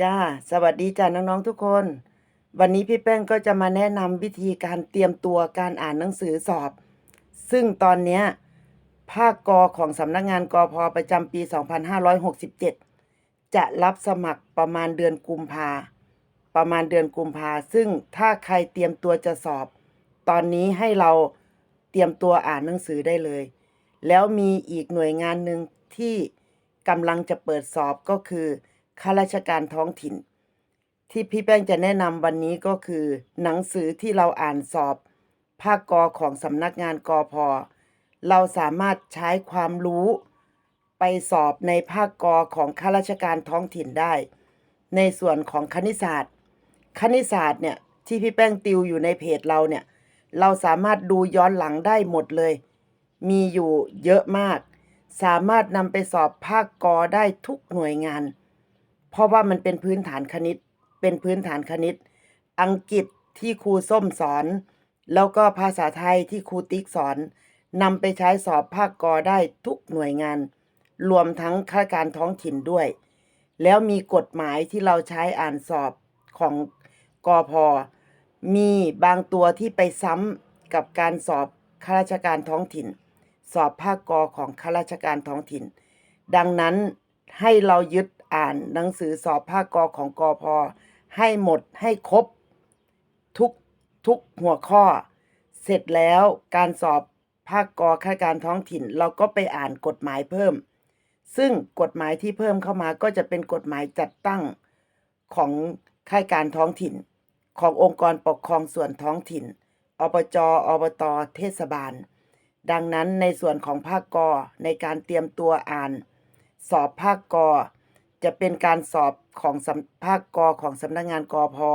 จ้า สวัสดีจ้าน้องๆทุกคน วันนี้พี่แป้งก็จะมาแนะนำวิธีการเตรียมตัวการอ่านหนังสือสอบ ซึ่งตอนเนี้ภาคกอของสำนักงานกอพอประจำปี 2567 จะรับสมัครประมาณเดือนกุมภาประมาณเดือนกุมภาซึ่งถ้าใครเตรียมตัวจะสอบ ตอนนี้ให้เราเตรียมตัวอ่านหนังสือได้เลย แล้วมีอีกหน่วยงานหนึ่งที่กำลังจะเปิดสอบก็คือ ข้าราชการท้องถิ่น ที่พี่แป้งจะแนะนำวันนี้ก็คือ หนังสือที่เราอ่านสอบ ภาคกอของสำนักงานกอพอเราสามารถใช้ความรู้ ไปสอบในภาคกอของข้าราชการท้องถิ่นได้ ในส่วนของคณิตศาสตร์ คณิตศาสตร์เนี่ยที่พี่แป้งติวอยู่ในเพจเราเนี่ย เราสามารถดูย้อนหลังได้หมดเลย มีอยู่เยอะมาก สามารถนำไปสอบภาคกอได้ทุกหน่วยงาน เพราะว่ามันเป็นพื้นฐานคณิต เป็นพื้นฐานคณิต อังกฤษที่ครูส้มสอน แล้วก็ภาษาไทยที่ครูติ๊กสอนนำไปใช้สอบภาคกอได้ทุกหน่วยงาน รวมทั้งข้าราชการท้องถิ่นด้วย แล้วมีกฎหมายที่เราใช้อ่านสอบของกอพอมีบางตัวที่ไปซ้ำกับการสอบข้าราชการท้องถิ่น สอบภาคกอของข้าราชการท้องถิ่น ดังนั้นให้เรายึด อ่านหนังสือสอบภาคกอของกอพอให้หมดให้ครบทุกทุกหัวข้อ เสร็จแล้วการสอบภาคกอข้าราชการท้องถิ่น เราก็ไปอ่านกฎหมายเพิ่ม ซึ่งกฎหมายที่เพิ่มเข้ามาก็จะเป็นกฎหมายจัดตั้งของข้าราชการท้องถิ่น ขององค์กรปกครองส่วนท้องถิ่นอบจอบตเทศบาล ดังนั้นในส่วนของภาคกอในการเตรียมตัวอ่าน สอบภาคกอ จะเป็นการสอบของสภาคกอของสำนักงานกอพอ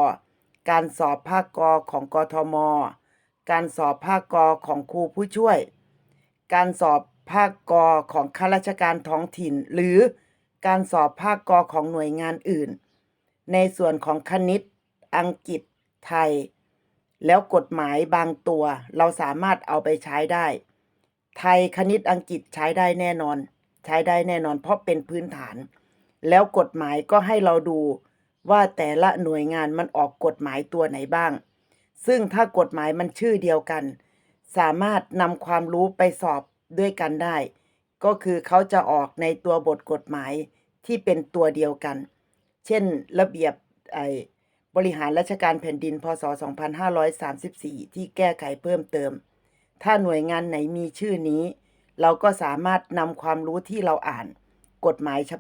การสอบภาคกอของกทม การสอบภาคกอของครูผู้ช่วย การสอบภาคกอของข้าราชการท้องถิ่น หรือการสอบภาคกอของหน่วยงานอื่น ในส่วนของคณิต อังกฤษ ไทย แล้วกฎหมายบางตัว เราสามารถเอาไปใช้ได้ ไทยคณิตอังกฤษใช้ได้แน่นอน ใช้ได้แน่นอนเพราะเป็นพื้นฐาน แล้วกฎหมายก็ให้เราดูว่าแต่ละหน่วยงานมันออกกฎหมายตัวไหนบ้าง ซึ่งถ้ากฎหมายมันชื่อเดียวกัน สามารถนำความรู้ไปสอบด้วยกันได้ ก็คือเขาจะออกในตัวบทกฎหมายที่เป็นตัวเดียวกัน เช่น ระเบียบไอ้บริหารราชการแผ่นดิน พศ 2534 ที่แก้ไขเพิ่มเติม ถ้าหน่วยงานไหนมีชื่อนี้ เราก็สามารถนำความรู้ที่เราอ่าน กฎหมายฉ